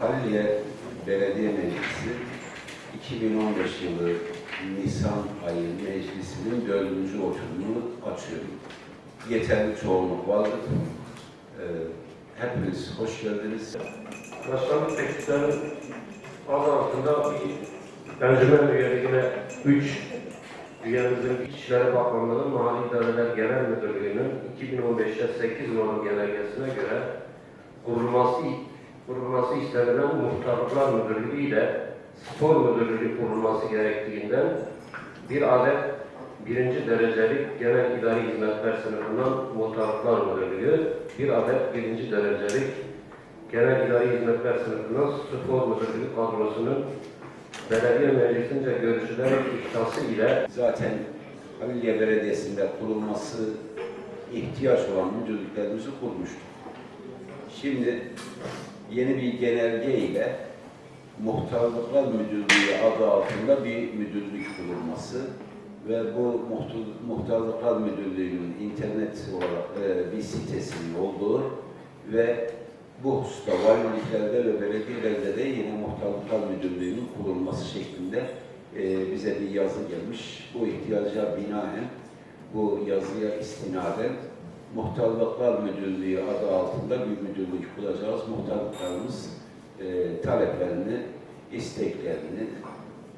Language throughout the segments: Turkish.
Haliliye Belediye Meclisi 2015 yılı Nisan ayı meclisinin dördüncü oturumunu açıyor. Yeterli çoğunluk vardır. Ee, hepiniz hoş geldiniz. Başkanlık tekliflerinin adı altında bir encümen üyeliğine 3 üyemizin İçişleri Bakanlığı'nın Mali İdareler Genel Müdürlüğü'nün 2015'te 8 numaralı genelgesine göre kurulması kurulması istenilen Muhtarlıklar Müdürlüğü ile Spor Müdürlüğü kurulması gerektiğinden bir adet birinci derecelik genel idari hizmetler sınıfından Muhtarlıklar Müdürlüğü, bir adet birinci derecelik Genel İdari Hizmetler Sınıfından Spor Müdürlüğü kadrosunun belediye meclisince görüşülerek ihtası ile Zaten Haliliye Belediyesi'nde kurulması ihtiyaç olan müdürlüklerimizi kurmuştuk. Şimdi yeni bir genelge ile Muhtarlıklar Müdürlüğü adı altında bir müdürlük kurulması ve bu muhtar- Muhtarlıklar Müdürlüğü'nün internet olarak e, bir sitesinin olduğu ve bu hususta valiliklerde ve belediyelerde de yeni Muhtarlıklar Müdürlüğü'nün kurulması şeklinde e, bize bir yazı gelmiş. Bu ihtiyaca binaen bu yazıya istinaden Muhtarlıklar Müdürlüğü adı altında bir müdürlük kuracağız. Muhtarlıklarımız e, taleplerini, isteklerini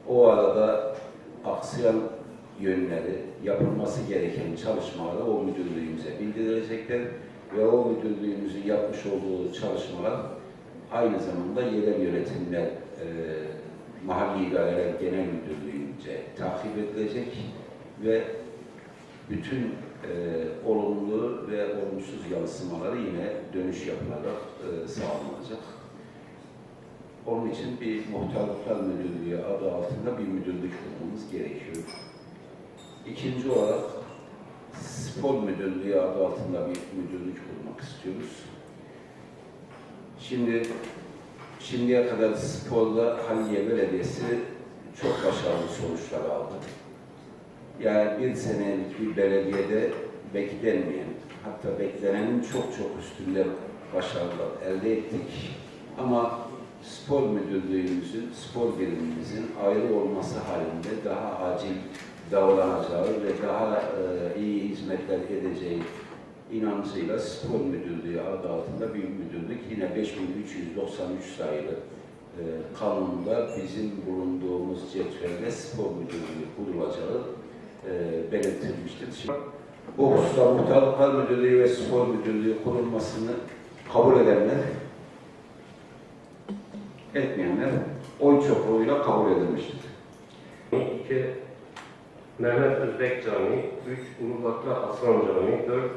o arada aksayan yönleri, yapılması gereken çalışmaları o müdürlüğümüze bildirecekler ve o müdürlüğümüzün yapmış olduğu çalışmalar aynı zamanda yerel yönetimler, e, mahalli idareler genel müdürlüğünce takip edilecek ve bütün e, olumlu ve olumsuz yansımaları yine dönüş yapılarak e, sağlanacak. Onun için bir muhtarlıklar müdürlüğü adı altında bir müdürlük kurmamız gerekiyor. İkinci olarak spor müdürlüğü adı altında bir müdürlük kurmak istiyoruz. Şimdi şimdiye kadar sporda Haliye Belediyesi çok başarılı sonuçlar aldı. Yani bir senelik bir belediyede beklenmeyen, hatta beklenenin çok çok üstünde başarılar elde ettik. Ama spor müdürlüğümüzün, spor birimimizin ayrı olması halinde daha acil davranacağı ve daha e, iyi hizmetler edeceği inancıyla spor müdürlüğü adı altında bir müdürlük yine 5393 sayılı e, kanunda bizim bulunduğumuz cetvelle spor müdürlüğü kurulacağı e, belirtilmiştir. Şimdi, bu hususta muhtarlıklar müdürlüğü ve spor müdürlüğü kurulmasını kabul edenler etmeyenler oy çokluğuyla kabul edilmiştir. 2 Mehmet Özbek Camii, 3 Ulubatlı Aslan Camii, 4